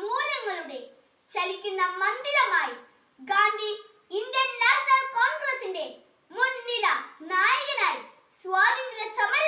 മൂല്യങ്ങളുടെ ചലിക്കുന്ന മന്ദിരമായി Gandhi Indian national കോൺഗ്രസിന്റെ മുൻനിര നായകനായി സ്വാതന്ത്ര്യ സമര